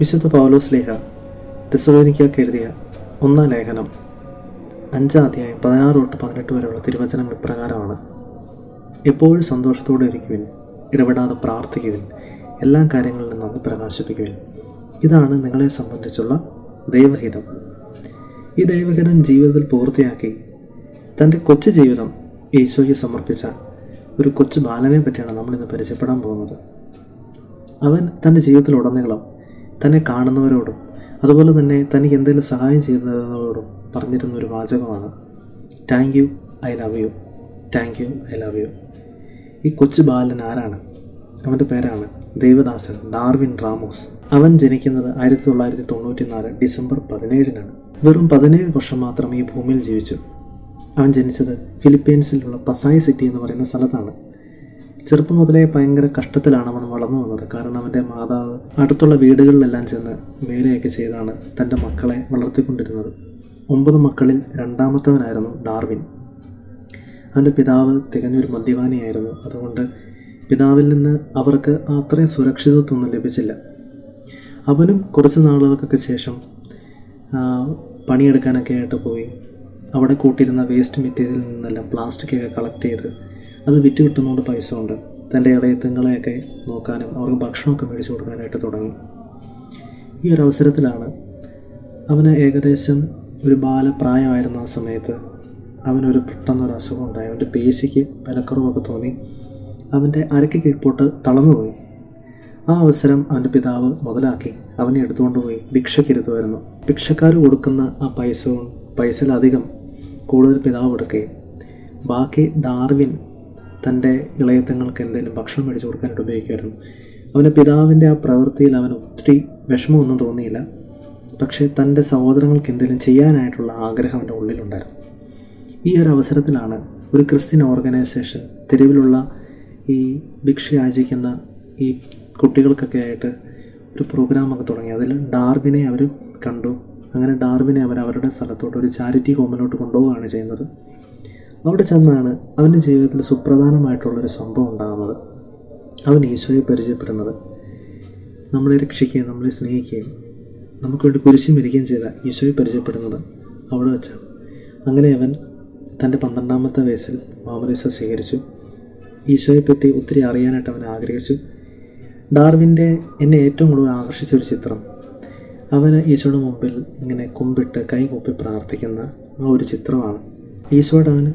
വിശുദ്ധ പൗലോസ് ലേഖ തെസലോനിക്കാക്ക് എഴുതിയ ഒന്നാം ലേഖനം അഞ്ചാം അധ്യായം പതിനാറ് തൊട്ട് പതിനെട്ട് വരെയുള്ള തിരുവചനങ്ങൾ ഇപ്രകാരമാണ് എപ്പോഴും സന്തോഷത്തോടെ ഇരിക്കുവിൻ ഇടപെടാതെ പ്രാർത്ഥിക്കുവിൻ എല്ലാ കാര്യങ്ങളിലും നന്ദി പ്രകാശിപ്പിക്കുവിൻ. ഇതാണ് നിങ്ങളെ സംബന്ധിച്ചുള്ള ദൈവഹിതം. ഈ ദൈവഹിതം ജീവിതത്തിൽ പൂർത്തിയാക്കി തന്റെ കൊച്ചു ജീവിതം ഈശോയ്ക്ക് സമർപ്പിച്ച ഒരു കൊച്ചു ബാലനെ പറ്റിയാണ് നമ്മളിന്ന് പരിചയപ്പെടാൻ പോകുന്നത്. അവൻ തന്റെ ജീവിതത്തിലുടനീളം തന്നെ കാണുന്നവരോടും അതുപോലെ തന്നെ തനിക്ക് എന്തെങ്കിലും സഹായം ചെയ്യുന്നവരോടും പറഞ്ഞിരുന്ന ഒരു വാചകമാണ് thank you I love you thank you I love you ഈ കൊച്ചു ബാലൻ ആരാണ്? അവന്റെ പേരാണ് ദേവദാസൻ ഡാർവിൻ റാമോസ്. അവൻ ജനിക്കുന്നത് ആയിരത്തി തൊള്ളായിരത്തി തൊണ്ണൂറ്റി നാല് ഡിസംബർ പതിനേഴിനാണ്. വെറും പതിനേഴ് വർഷം മാത്രം ഈ ഭൂമിയിൽ ജീവിച്ചു. അവൻ ജനിച്ചത് ഫിലിപ്പീൻസിലുള്ള പസായി സിറ്റി എന്ന് പറയുന്ന സ്ഥലത്താണ്. ചെറുപ്പം മുതലേ ഭയങ്കര കഷ്ടത്തിലാണ് അവൻ വളർന്നു വന്നത്. കാരണം അവന്റെ മാതാവ് അടുത്തുള്ള വീടുകളിലെല്ലാം ചെന്ന് വേലയൊക്കെ ചെയ്താണ് തന്റെ മക്കളെ വളർത്തിക്കൊണ്ടിരുന്നത്. ഒമ്പത് മക്കളിൽ രണ്ടാമത്തവനായിരുന്നു ഡാർവിൻ. അവന്റെ പിതാവ് തികഞ്ഞൊരു മദ്യപാനിയായിരുന്നു. അതുകൊണ്ട് പിതാവിൽ നിന്ന് അവർക്ക് അത്രയും സുരക്ഷിതത്വമൊന്നും ലഭിച്ചില്ല. അവനും കുറച്ച് നാളുകൾക്കൊക്കെ ശേഷം പണിയെടുക്കാനൊക്കെ ആയിട്ട് പോയി. അവിടെ കൂട്ടിയിരുന്ന വേസ്റ്റ് മെറ്റീരിയലിൽ നിന്നെല്ലാം പ്ലാസ്റ്റിക്കൊക്കെ കളക്ട് ചെയ്ത് അത് വിറ്റ് കിട്ടുന്നതുകൊണ്ട് പൈസ ഉണ്ട്. തന്റെ ഇടയത്തങ്ങളെയൊക്കെ നോക്കാനും അവർക്ക് ഭക്ഷണമൊക്കെ മേടിച്ചു കൊടുക്കാനായിട്ട് തുടങ്ങി. ഈ ഒരു അവസരത്തിലാണ് അവന് ഏകദേശം ഒരു ബാലപ്രായമായിരുന്ന ആ സമയത്ത് അവനൊരു പെട്ടെന്നൊരു അസുഖം ഉണ്ടായി. അവന്റെ പേശിക്ക് വിലക്കുറവൊക്കെ തോന്നി. അവന്റെ അരക്ക് കീഴ്പോട്ട് തളർന്നുപോയി. ആ അവസരം അവന്റെ പിതാവ് മുതലാക്കി. അവനെ എടുത്തുകൊണ്ട് പോയി ഭിക്ഷയ്ക്കിരുത്തുമായിരുന്നു ഭിക്ഷക്കാർ കൊടുക്കുന്ന ആ പൈസ പൈസയിലധികം കൂടുതൽ പിതാവ് കൊടുക്കുകയും. ബാക്കി ഡാർവിൻ തന്റെ ഇളയത്തങ്ങൾക്ക് എന്തെങ്കിലും ഭക്ഷണം മേടിച്ചു കൊടുക്കാനായിട്ട് ഉപയോഗിക്കുമായിരുന്നു. അവന്റെ പിതാവിന്റെ ആ പ്രവൃത്തിയിൽ അവന് ഒത്തിരി വിഷമമൊന്നും തോന്നിയില്ല. പക്ഷേ തന്റെ സഹോദരങ്ങൾക്ക് എന്തെങ്കിലും ചെയ്യാനായിട്ടുള്ള ആഗ്രഹം അവന്റെ ഉള്ളിലുണ്ടായിരുന്നു. ഈ ഒരു അവസരത്തിലാണ് ഒരു ക്രിസ്ത്യൻ ഓർഗനൈസേഷൻ തെരുവിലുള്ള ഈ ഭിക്ഷ യാചിക്കുന്ന ഈ കുട്ടികൾക്കൊക്കെ ആയിട്ട് ഒരു പ്രോഗ്രാമൊക്കെ തുടങ്ങി. അതിൽ ഡാർവിനെ അവർ കണ്ടു. അങ്ങനെ ഡാർവിനെ അവർ അവരുടെ സ്ഥലത്തോട്ട് ഒരു ചാരിറ്റി ഹോമിലോട്ട് കൊണ്ടുപോവുകയാണ് ചെയ്യുന്നത്. അവിടെ ചെന്നാണ് അവന്റെ ജീവിതത്തിൽ സുപ്രധാനമായിട്ടുള്ളൊരു സംഭവം ഉണ്ടാകുന്നത്. അവൻ ഈശോയെ പരിചയപ്പെടുന്നത്. നമ്മളെ രക്ഷിക്കുകയും നമ്മളെ സ്നേഹിക്കുകയും നമുക്ക് വേണ്ടി കുരിശി മരിക്കുകയും ചെയ്ത ഈശോയെ പരിചയപ്പെടുന്നത് അവിടെ വെച്ചാണ്. അങ്ങനെ അവൻ തന്റെ പന്ത്രണ്ടാമത്തെ വയസ്സിൽ മാമരീസ സ്വീകരിച്ചു. ഈശോയെപ്പറ്റി ഒത്തിരി അറിയാനായിട്ട് അവൻ ആഗ്രഹിച്ചു. ഡാർവിന്റെ എന്നെ ഏറ്റവും കൂടുതൽ ആകർഷിച്ച ഒരു ചിത്രം. അവന് ഈശോയുടെ മുമ്പിൽ ഇങ്ങനെ കുമ്പിട്ട് കൈ കൂപ്പി പ്രാർത്ഥിക്കുന്ന ആ ഒരു ചിത്രമാണ്. ഈശോയുടെ അവന്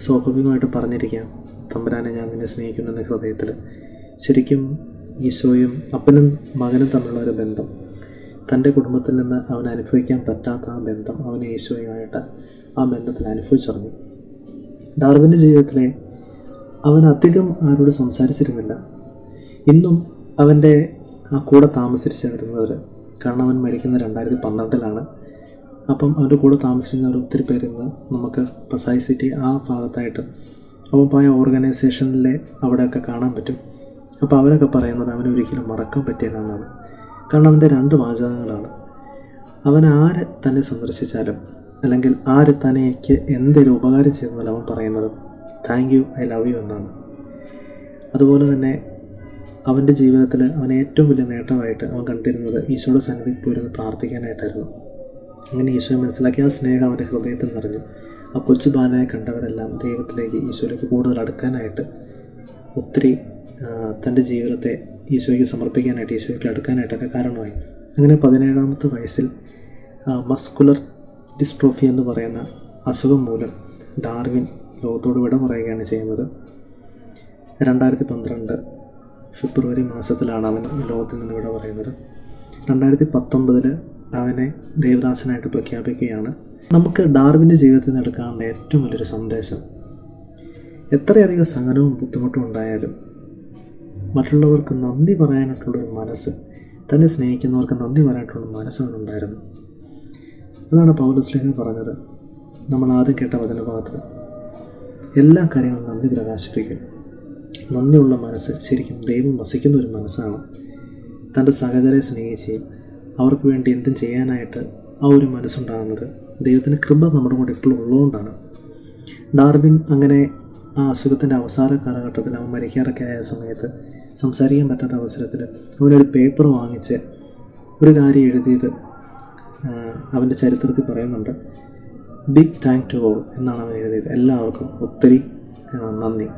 സ്വാഭാവികമായിട്ട് പറഞ്ഞിരിക്കാം. തമ്പുരാനെ ഞാൻ നിന്നെ സ്നേഹിക്കുന്നു എന്ന ഹൃദയത്തിൽ. ശരിക്കും ഈശോയും അപ്പനും മകനും തമ്മിലുള്ള ഒരു ബന്ധം. തന്റെ കുടുംബത്തിൽ നിന്ന് അവൻ അനുഭവിക്കാൻ പറ്റാത്ത ആ ബന്ധം അവന് ഈശോയുമായിട്ട് ആ ബന്ധത്തിൽ അനുഭവിച്ചറിഞ്ഞു. ഡാർവിന്റെ ജീവിതത്തിലെ അവൻ അധികം ആരോട് സംസാരിച്ചിരുന്നില്ല. ഇന്നും അവന്റെ ആ കൂടെ താമസിച്ച് വരുന്നവർ കാരണം അവൻ മരിക്കുന്ന രണ്ടായിരത്തി പന്ത്രണ്ടിലാണ്. അപ്പം അവന്റെ കൂടെ താമസിക്കുന്നവർ ഒത്തിരി പേര് ഇന്ന് നമുക്ക് പസായി സിറ്റി ആ ഭാഗത്തായിട്ട്. അവൻ പോയ ഓർഗനൈസേഷനിലെ അവിടെയൊക്കെ കാണാൻ പറ്റും. അപ്പോൾ അവരൊക്കെ പറയുന്നത് അവന് ഒരിക്കലും മറക്കാൻ പറ്റിയതാണെന്നാണ് കാരണം അവന്റെ രണ്ട് വാചകങ്ങളാണ്. അവൻ ആര് തന്നെ സന്ദർശിച്ചാലും അല്ലെങ്കിൽ ആര് തനിക്ക് എന്തൊരു ഉപകാരം ചെയ്യുന്നാലും അവൻ പറയുന്നത് thank you I love you എന്നാണ്. അതുപോലെ തന്നെ അവന്റെ ജീവിതത്തിൽ അവൻ ഏറ്റവും വലിയ നേട്ടമായിട്ട് അവൻ കണ്ടിരുന്നത് ഈശോയുടെ സന്നിധിയിൽ പോയിരുന്ന് പ്രാർത്ഥിക്കാനായിട്ടായിരുന്നു. അങ്ങനെ ഈശോ മനസ്സിലാക്കി ആ സ്നേഹം അവന്റെ ഹൃദയത്തിൽ നിറഞ്ഞു. ആ കൊച്ചു ബാലനെ കണ്ടവരെല്ലാം ദൈവത്തിലേക്ക് ഈശോയിലേക്ക് കൂടുതൽ അടുക്കാനായിട്ട് ഒത്തിരി തന്റെ ജീവിതത്തെ ഈശോയ്ക്ക് സമർപ്പിക്കാനായിട്ട് ഈശോയ്ക്ക് അടുക്കാനായിട്ടൊക്കെ കാരണമായി. അങ്ങനെ പതിനേഴാമത്തെ വയസ്സിൽ മസ്കുലർ ഡിസ്ട്രോഫി എന്ന് പറയുന്ന അസുഖം മൂലം ഡാർവിൻ ലോകത്തോട് വിട പറയുകയാണ് ചെയ്യുന്നത്. രണ്ടായിരത്തി പന്ത്രണ്ട് ഫെബ്രുവരി മാസത്തിലാണ് അവൻ ലോകത്തിൽ നിന്ന് വിട പറയുന്നത്. രണ്ടായിരത്തി പത്തൊമ്പതിൽ അവനെ ദേവദാസനായിട്ട് പ്രഖ്യാപിക്കുകയാണ്. നമുക്ക് ഡാർവിന്റെ ജീവിതത്തിൽ നിന്ന് എടുക്കാനുള്ള ഏറ്റവും വലിയൊരു സന്ദേശം. എത്രയധികം സഹനവും ബുദ്ധിമുട്ടും ഉണ്ടായാലും മറ്റുള്ളവർക്ക് നന്ദി പറയാനായിട്ടുള്ളൊരു മനസ്സ് തന്നെ സ്നേഹിക്കുന്നവർക്ക് നന്ദി പറയാനായിട്ടുള്ള മനസ്സാണ് അവനുണ്ടായിരുന്നു അതാണ് പൗലോസ്ലേഖൻ പറഞ്ഞത്. നമ്മൾ ആദ്യം കേട്ട വചനഭാഗത്തിൽ എല്ലാ കാര്യങ്ങളും നന്ദി പ്രകാശിപ്പിക്കും. നന്ദിയുള്ള മനസ്സ് ശരിക്കും ദൈവം വസിക്കുന്ന ഒരു മനസ്സാണ്. തന്റെ സഹചരെ സ്നേഹിച്ച് അവർക്ക് വേണ്ടി എന്തും ചെയ്യാനായിട്ട് ആ ഒരു മനസ്സുണ്ടാകുന്നത്. ദൈവത്തിന്റെ കൃപ നമ്മുടെ കൂടെ എപ്പോഴും ഉള്ളതുകൊണ്ടാണ്. ഡാർവിൻ അങ്ങനെ ആ അസുഖത്തിന്റെ അവസാന കാലഘട്ടത്തിൽ അവൻ മരിക്കാറൊക്കെ ആയ സമയത്ത് സംസാരിക്കാൻ പറ്റാത്ത അവസരത്തിൽ അവനൊരു പേപ്പർ വാങ്ങിച്ച് ഒരു കാര്യം എഴുതിയത് അവന്റെ ചരിത്രത്തിൽ പറയുന്നുണ്ട്. ബിഗ് താങ്ക് ടു ഓൾ എന്നാണ് അവൻ എഴുതിയത്. എല്ലാവർക്കും ഒത്തിരി നന്ദി.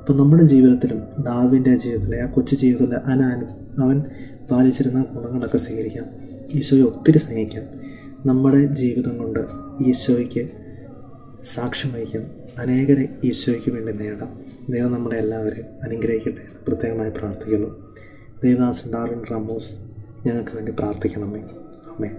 അപ്പം നമ്മുടെ ജീവിതത്തിലും ഡാർവിന്റെ ജീവിതത്തിലെ ആ കൊച്ചു ജീവിതത്തിലെ അനാനും അവൻ പാലിച്ചിരുന്ന ഗുണങ്ങളൊക്കെ സ്വീകരിക്കാം. ഈശോയെ ഒത്തിരി സ്നേഹിക്കാം. നമ്മുടെ ജീവിതം കൊണ്ട് ഈശോയ്ക്ക് സാക്ഷ്യം വഹിക്കാം. അനേകരെ ഈശോയ്ക്ക് വേണ്ടി നേടാം. ദൈവം നമ്മളെ എല്ലാവരെയും അനുഗ്രഹിക്കട്ടെ പ്രത്യേകമായി പ്രാർത്ഥിക്കുന്നു. ദേവദാസൻ ഡാർവിൻ റാമോസ് ഞങ്ങൾക്ക് വേണ്ടി പ്രാർത്ഥിക്കണമേ. അമ്മേ